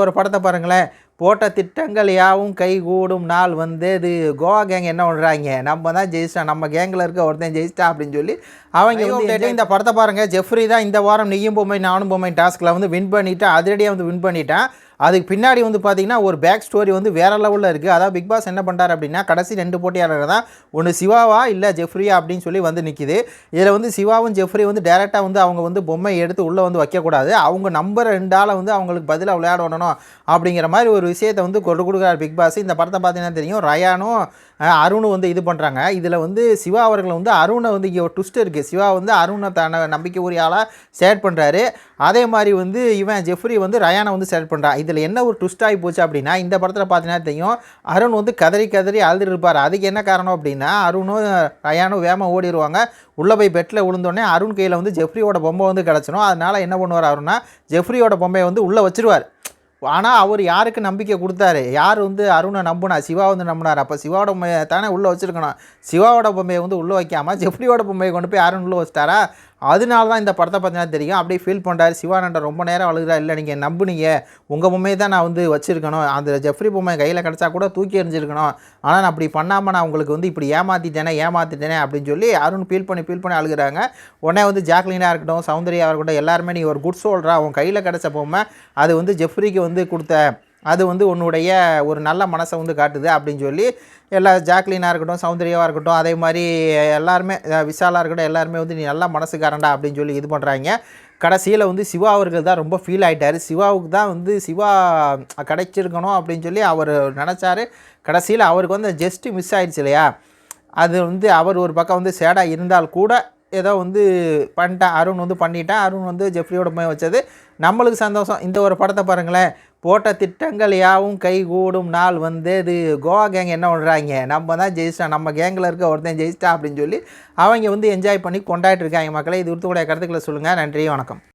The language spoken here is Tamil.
ஒரு படத்தை பாருங்களேன். போட்ட திட்டங்கள் யாவும் கை கூடும் நாள் வந்து இது கோவா கேங் என்ன பண்ணுறாங்க நம்ம தான் ஜெயிச்சிட்டோம். நம்ம கேங்கில் இருக்க ஒருத்தன் ஜெயிச்சிட்டா அப்படின்னு சொல்லி அவங்க வந்து இந்த படத்தை பாருங்கள் ஜெஃப்ரி தான் இந்த வாரம் நீயும் பொம்மை நானும் பொம்மை டாஸ்கில் வந்து வின் பண்ணிவிட்டு அதிரடியாக வந்து வின் பண்ணிட்டேன். அதுக்கு பின்னாடி வந்து பார்த்தீங்கன்னா ஒரு பேக் ஸ்டோரி வந்து வேறு லெவலில் இருக்குது அதாவது பிக் பாஸ் என்ன பண்ணுறாரு அப்படின்னா கடைசி ரெண்டு போட்டியாளர்கள் தான் ஒன்று சிவாவா இல்லை ஜெஃப்ரியா அப்படின்னு சொல்லி வந்து நிற்கிது இதில் வந்து சிவாவும் ஜெஃப்ரி வந்து டேரெக்டாக வந்து அவங்க வந்து பொம்மை எடுத்து உள்ளே வந்து வைக்கக்கூடாது. அவங்க நம்பர் ரெண்டால் வந்து அவங்களுக்கு பதிலாக விளையாட விடணும் அப்படிங்கிற மாதிரி ஒரு விஷயத்தை வந்து கொண்டு கொடுக்குறாரு பிக் பாஸ் இந்த படத்தை பார்த்தீங்கன்னா தெரியும்? ரயானும் அருணும் வந்து இது பண்ணுறாங்க இதில் வந்து சிவா அவர்கள் வந்து அருணை வந்து இங்கே ஒரு ட்விஸ்ட் இருக்குது சிவா வந்து அருணை தன நம்பிக்கை உரிய ஆளாக சேட் பண்ணுறாரு அதே மாதிரி வந்து இவன் ஜெஃப்ரி வந்து ரயானை வந்து செலக்ட் பண்ணுறான் இது இதில் என்ன ஒரு ட்விஸ்ட் ஆகி போச்சு அப்படின்னா இந்த படத்தில் பார்த்தீங்கன்னா தெரியும் அருண் வந்து கதறி கதறி அழுதுட்டு இருப்பார் அதுக்கு என்ன காரணம் அப்படின்னா அருணும் ரயானும் வேகமாக ஓடிடுவாங்க உள்ளே போய் பெட்டில் விழுந்தோடனே அருண் கையில் வந்து ஜெஃப்ரியோட பொம்மை வந்து கிடச்சிடும் அதனால் என்ன பண்ணுவார் அருணா ஜெஃப்ரியோட பொம்மையை வந்து உள்ளே வச்சிருவார். ஆனால் அவர் யாருக்கு நம்பிக்கை கொடுத்தாரு? யார் வந்து அருணை நம்பினா? சிவா வந்து நம்பினார். அப்போ சிவாவோட பொம்மையை தானே உள்ளே வச்சுருக்கணும். சிவாவோட பொம்மையை வந்து உள்ளே வைக்காமல் ஜெஃப்ரியோட பொம்மையை கொண்டு போய் அருண் உள்ளே வச்சிட்டாரா? அதனால தான் இந்த படத்தை பார்த்தீங்கன்னா தெரியும். அப்படியே ஃபீல் பண்ணுறாரு சிவானண்ட ரொம்ப நேரம் அழுகிறா. இல்லை நீங்கள் நம்புனீங்க. உங்கள் பொம்மையை தான் நான் வந்து வச்சுருக்கணும். அந்த ஜெஃப்ரி பொம்மை கையில் கிடச்சா கூட தூக்கி எறிஞ்சிருக்கணும். ஆனால் நான் அப்படி பண்ணாமல் நான் உங்களுக்கு வந்து இப்படி ஏமாற்றிட்டேனே ஏமாற்றிட்டேனே அப்படின்னு சொல்லி அருண் ஃபீல் பண்ணி ஃபீல் பண்ணி அழுகுறாங்க. உடனே வந்து ஜாக்லினாக இருக்கட்டும் சௌந்தர்யாவாக இருக்கட்டும் எல்லாருமே நீ ஒரு குட் சொல்கிறா உன் கையில் கிடச்ச பொம்மை அது வந்து ஜெஃப்ரிக்கு வந்து கொடுத்த அது வந்து உன்னுடைய ஒரு நல்ல மனசை வந்து காட்டுது அப்படின்னு சொல்லி எல்லா ஜாக்லினாக இருக்கட்டும் சௌந்தர்யாவாக இருக்கட்டும் அதே மாதிரி எல்லாருமே விஷாலாக இருக்கட்டும் எல்லாருமே வந்து நீ நல்ல மனசுக்காரன்டா அப்படின்னு சொல்லி இது பண்ணுறாங்க கடைசியில் வந்து சிவா அவர்கள் தான் ரொம்ப ஃபீல் ஆகிட்டார் சிவாவுக்கு தான் வந்து சிவா கிடைச்சிருக்கணும் அப்படின்னு சொல்லி அவர் நினச்சாரு. கடைசியில் அவருக்கு வந்து ஜஸ்ட்டு மிஸ் ஆகிடுச்சு இல்லையா? அது வந்து அவர் ஒரு பக்கம் வந்து சேடாக இருந்தால் கூட ஏதோ வந்து பண்ணிட்டான் அருண் வந்து பண்ணிட்டான் அருண் வந்து ஜெஃப்ரியோட போய் வச்சது. நம்மளுக்கு சந்தோஷம். இந்த ஒரு படத்தை பாருங்களேன். போட்ட திட்டங்கள் யாவும் கை கூடும் நாள் வந்து இது கோவா கேங் என்ன பண்ணுறாங்க நம்ம தான் ஜெயிச்சிட்டோம். நம்ம கேங்கில் இருக்க ஒருத்தன் ஜெயிச்சிட்டா அப்படின்னு சொல்லி அவங்க வந்து என்ஜாய் பண்ணி கொண்டாடிட்டு இருக்காங்க. மக்களை இது குறித்து கூட கருத்துக்களை சொல்லுங்கள் நன்றி வணக்கம்.